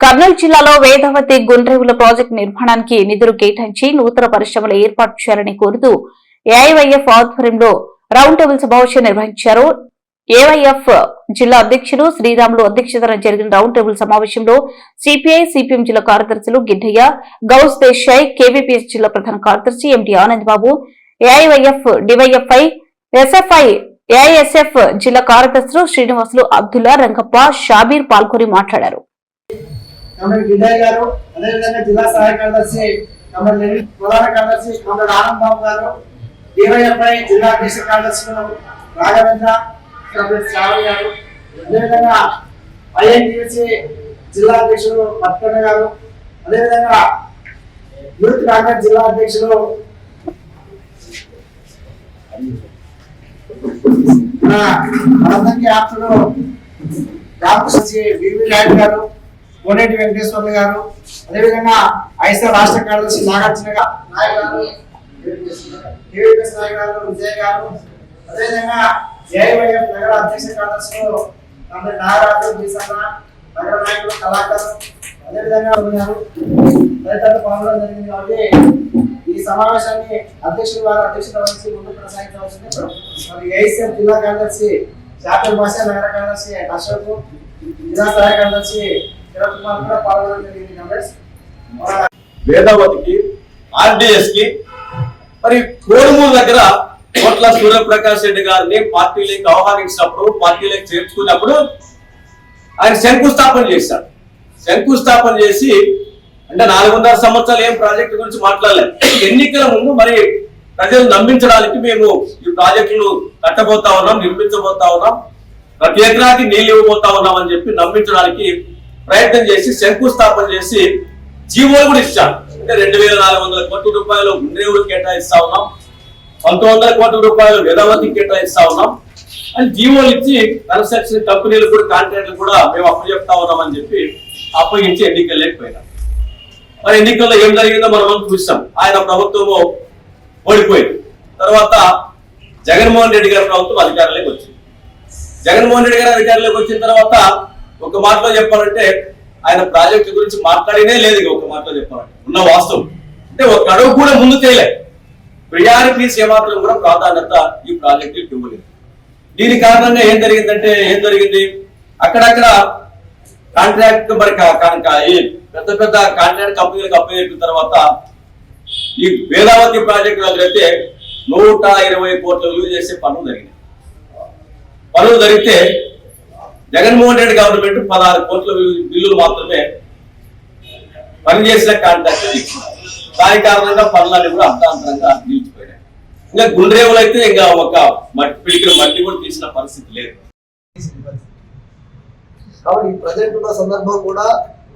కర్నూలు జిల్లాలో వేదావతి గుండ్రేవుల ప్రాజెక్టు నిర్మాణానికి నిధులు కేటాయించి నూతన పరిశ్రమలు ఏర్పాటు చేయాలని కోరుతూ ఏఐవైఎఫ్ ఆధ్వర్యంలో రౌండ్ టేబుల్ సమావేశం నిర్వహించారు. ఏవైఎఫ్ జిల్లా అధ్యక్షులు శ్రీరాములు అధ్యక్షతన జరిగిన రౌండ్ టేబుల్ సమావేశంలో సిపిఐ సిపిఎం జిల్లా కార్యదర్శులు గిడ్డయ్య గౌస్ దేశాయ్ కేవీపీఎస్ జిల్లా ప్రధాన కార్యదర్శి MD Anand Babu AIYF DYFI SFI AISF జిల్లా కార్యదర్శులు శ్రీనివాసులు అబ్దుల్లా రంగప్ప షాబీర్ పాల్గొని మాట్లాడారు. కమర్ విజయ్ గారు అదేవిధంగా జిల్లా సహాయ కార్యదర్శి కమర్ లెనిన్ ప్రధాన కార్యదర్శి కమర్ ఆనంద్ బాబు గారు డివైఎఫ్ఐ జిల్లా అధ్యక్ష కార్యదర్శులు రాఘవేంద్ర శ్రావణ్ గారు అదేవిధంగా ఐఎన్టీసీ జిల్లా అధ్యక్షులు పత్కొండ గారు అదేవిధంగా యూత్ కాంగ్రెస్ జిల్లా అధ్యక్షులు మన మనందరికీ ఆప్తులు రామకృష్ణ వివి నాయుడు గారు కోనేటి వెంకటేశ్వర్లు గారు అదేవిధంగా ఐసా రాష్ట్ర కార్యదర్శి నాగార్జున గా- నాయక్ గారు కేవీఎస్ నాయక్ గారు విజయ్ గారు అదేవిధంగా ఏఐవైఎఫ్ నగర అధ్యక్ష కార్యదర్శులు కమల నాగరాజు జీసన్న నగర నాయకులు కళాకారు అదేవిధంగా ఉన్నారు. తదితరులు పాల్గొనడం జరిగింది కాబట్టి ఈ సమావేశాన్ని అధ్యక్షులు వారు అధ్యక్షత వహించి ముందుకు కొనసాగించవలసింది. మరి ఏఐసీఎం జిల్లా కార్యదర్శి శాఖల భాష నగర కార్యదర్శి అశోక్ జిల్లా సహాయ కార్యదర్శి వేదావతికి ఆర్డిఎస్కి మరి కోడుమూరు దగ్గర కోట్ల సూర్యప్రకాష్ రెడ్డి గారిని పార్టీలోకి ఆహ్వానించినప్పుడు పార్టీలోకి చేర్చుకున్నప్పుడు ఆయన శంకుస్థాపన చేశాడు శంకుస్థాపన చేసి అంటే నాలుగున్నర సంవత్సరాలు ఏం ప్రాజెక్టు గురించి మాట్లాడలేదు. ఎన్నికల ముందు మరి ప్రజలు నమ్మించడానికి మేము ఈ ప్రాజెక్టులు కట్టబోతా ఉన్నాం నిర్మించబోతా ఉన్నాం. ప్రతి ఎకరాకి నీళ్ళు ఇవ్వబోతా ఉన్నాం అని చెప్పి నమ్మించడానికి ప్రయత్నం చేసి శంకుస్థాపన చేసి జీవోలు కూడా ఇచ్చారు. అంటే రెండు వేల నాలుగు వందల కోట్ల రూపాయలు ఉండేవులు కేటాయిస్తా ఉన్నాం. పంతొమ్మిది వందల కోట్ల రూపాయలు వేదావతికి కేటాయిస్తా ఉన్నాం. అని జీవోలు ఇచ్చి కన్స్ట్రక్షన్ కంపెనీలు కూడా కాంట్రాక్ట్లు కూడా మేము అప్పచెప్తా ఉన్నాం అని చెప్పి అప్పగించి ఎన్నికలు మరి ఎన్నికల్లో ఏం జరిగిందో మనం చూసాం ఆయన ప్రభుత్వము ఓడిపోయింది. తర్వాత జగన్మోహన్ రెడ్డి గారి ప్రభుత్వం అధికారంలోకి వచ్చింది. జగన్మోహన్ రెడ్డి గారు అధికారంలోకి వచ్చిన తర్వాత ఒక మాటలో చెప్పాలంటే ఆయన ప్రాజెక్ట్ గురించి మాట్లాడినే లేదు ఇక ఒక మాటలో చెప్పాలంటే. ఉన్న వాస్తవం. అంటే ఒక అడుగు కూడా ముందు చేయలే ప్రియారిటీస్ ఏమాత్రం కూడా ప్రాధాన్యత ఈ ప్రాజెక్టు ఇవ్వలేదు. దీని కారణంగా ఏం జరిగిందంటే ఏం జరిగింది? అక్కడక్కడ కాంట్రాక్ట్ మరి కా- ఈ పెద్ద పెద్ద కాంట్రాక్ట్ కంపెనీలకు అప్పచెప్పిన తర్వాత ఈ వేదావతి ప్రాజెక్టు దగ్గరైతే నూట ఇరవై కోట్ల విలువ చేసే పనులు జరిగినాయి. పనులు జరిగితే జగన్మోహన్ రెడ్డి గవర్నమెంట్ పదహారు కోట్ల బిల్లులు మాత్రమే పనిచేసిన కాంట్రాక్ట్ ఇచ్చినారు దాని కారణంగా పనులన్నీ కూడా అర్థాంతరంగా నిలిచిపోయాయి ఇంకా గుండ్రేవులు అయితే ఇంకా ఒక మట్టి పిడికిన మట్టి కూడా తీసిన పరిస్థితి లేదు. కాబట్టి ఈ ప్రజెంట్ ఉన్న సందర్భం కూడా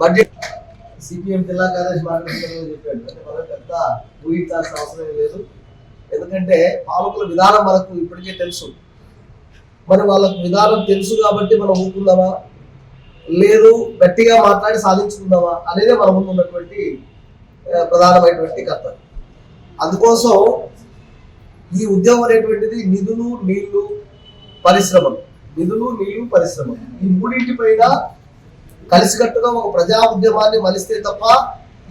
బడ్జెట్ సిపిఎం జిల్లా కార్యదర్శి మాట్లాడుతున్నారని చెప్పాడు. అంటే మనం పెద్ద ఊహించాల్సిన అవసరం లేదు. ఎందుకంటే పాలకుల విధానం మనకు ఇప్పటికే తెలుసు. మరి వాళ్ళకు విధానం తెలుసు కాబట్టి మనం ఊరుకుందామా లేదు గట్టిగా మాట్లాడి సాధించుకుందామా? అనేది మన ముందు ఉన్నటువంటి ప్రధానమైనటువంటి కర్తవ్యం. అందుకోసం ఈ ఉద్యమం అనేటువంటిది నిధులు నీళ్ళు పరిశ్రమలు. నిధులు నీళ్ళు పరిశ్రమలు. ఈ మూడింటిపైన కలిసికట్టుగా ఒక ప్రజా ఉద్యమాన్ని మలిస్తే తప్ప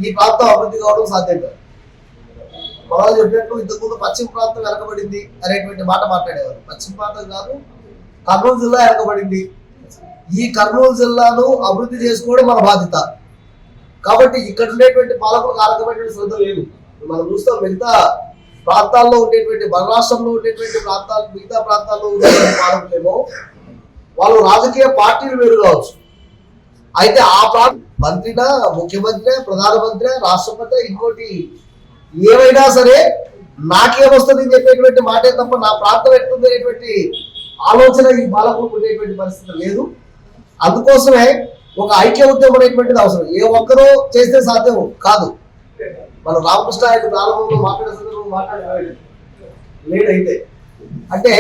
ఈ ప్రాంతం అభివృద్ధి కావడం సాధ్యం కాదు. మనం చెప్పినట్టు ఇంతకుముందు పశ్చిమ ప్రాంతం వెనకబడింది అనేటువంటి మాట మాట్లాడేవారు. పశ్చిమ ప్రాంతం కాదు కర్నూలు జిల్లా వెనకబడింది ఈ కర్నూలు జిల్లాను అభివృద్ధి చేసుకోవడం మన బాధ్యత. కాబట్టి ఇక్కడ ఉండేటువంటి పాలకులకు ఆ రకమైనటువంటి శ్రద్ధ లేదు. మనం చూస్తాం మిగతా ప్రాంతాల్లో ఉండేటువంటి మన రాష్ట్రంలో ఉండేటువంటి ప్రాంతాలు మిగతా ప్రాంతాల్లో ఉండేటువంటి పాలకులేమో వాళ్ళు రాజకీయ పార్టీలు వేరు కావచ్చు. అయితే ఆ ప్రాంత మంత్రినా ముఖ్యమంత్రి ప్రధానమంత్రి రాష్ట్రపతి ఇంకోటి ఏమైనా సరే నాకేమొస్తుంది అని చెప్పేటువంటి మాటే తప్ప నా ప్రాంతం ఎట్లుంది అనేటువంటి ఆలోచన ఈ బాలకులకు ఉండేటువంటి పరిస్థితి లేదు. అందుకోసమే ఒక ఐక్య ఉద్యమం అనేటువంటిది అవసరం. ఏ ఒక్కరూ చేస్తే సాధ్యం కాదు. మన రామకృష్ణ ఆయన ప్రారంభంలో మాట్లాడే సందర్భంలో మాట్లాడే లేడైతే. అంటే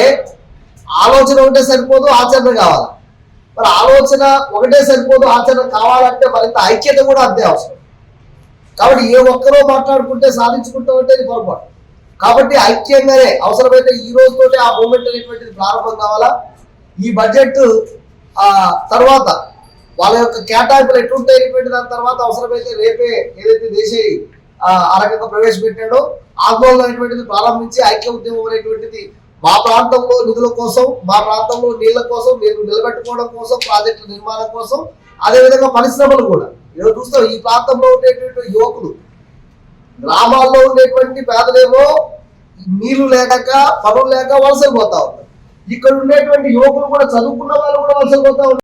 ఆలోచన ఉంటే సరిపోదు ఆచరణ కావాలి. మరి ఆలోచన ఒకటే సరిపోదు ఆచరణ కావాలంటే మరింత ఐక్యత కూడా అంతే అవసరం. కాబట్టి ఏ ఒక్కరో మాట్లాడుకుంటే సాధించుకుంటామంటే ఇది పొరపాటు. కాబట్టి ఐక్యంగానే అవసరమైతే ఈ రోజుతోటే ఆ మూమెంట్ అనేటువంటిది ప్రారంభం కావాలా? ఈ బడ్జెట్ ఆ తర్వాత వాళ్ళ యొక్క కేటాయింపులు ఎట్లుంటాయి అనేటువంటి దాని తర్వాత అవసరమైతే రేపే ఏదైతే దేశీ ఆ రకంగా ప్రవేశపెట్టాడో ఆందోళన అనేటువంటిది ప్రారంభించి ఐక్య ఉద్యమం అనేటువంటిది మా ప్రాంతంలో నిధుల కోసం మా ప్రాంతంలో నీళ్ళ కోసం మీరు నిలబెట్టుకోవడం కోసం ప్రాజెక్టుల నిర్మాణం కోసం అదేవిధంగా పరిశ్రమలు కూడా. ఈరోజు చూస్తాం ఈ ప్రాంతంలో ఉండేటువంటి యువకులు గ్రామాల్లో ఉండేటువంటి పేదలేమో నీళ్ళు లేక పనులు లేక వలసలు పోతా ఉన్నారు. ఇక్కడ ఉండేటువంటి యువకులు కూడా చదువుకున్న వాళ్ళు కూడా వలసలు పోతా ఉన్నారు.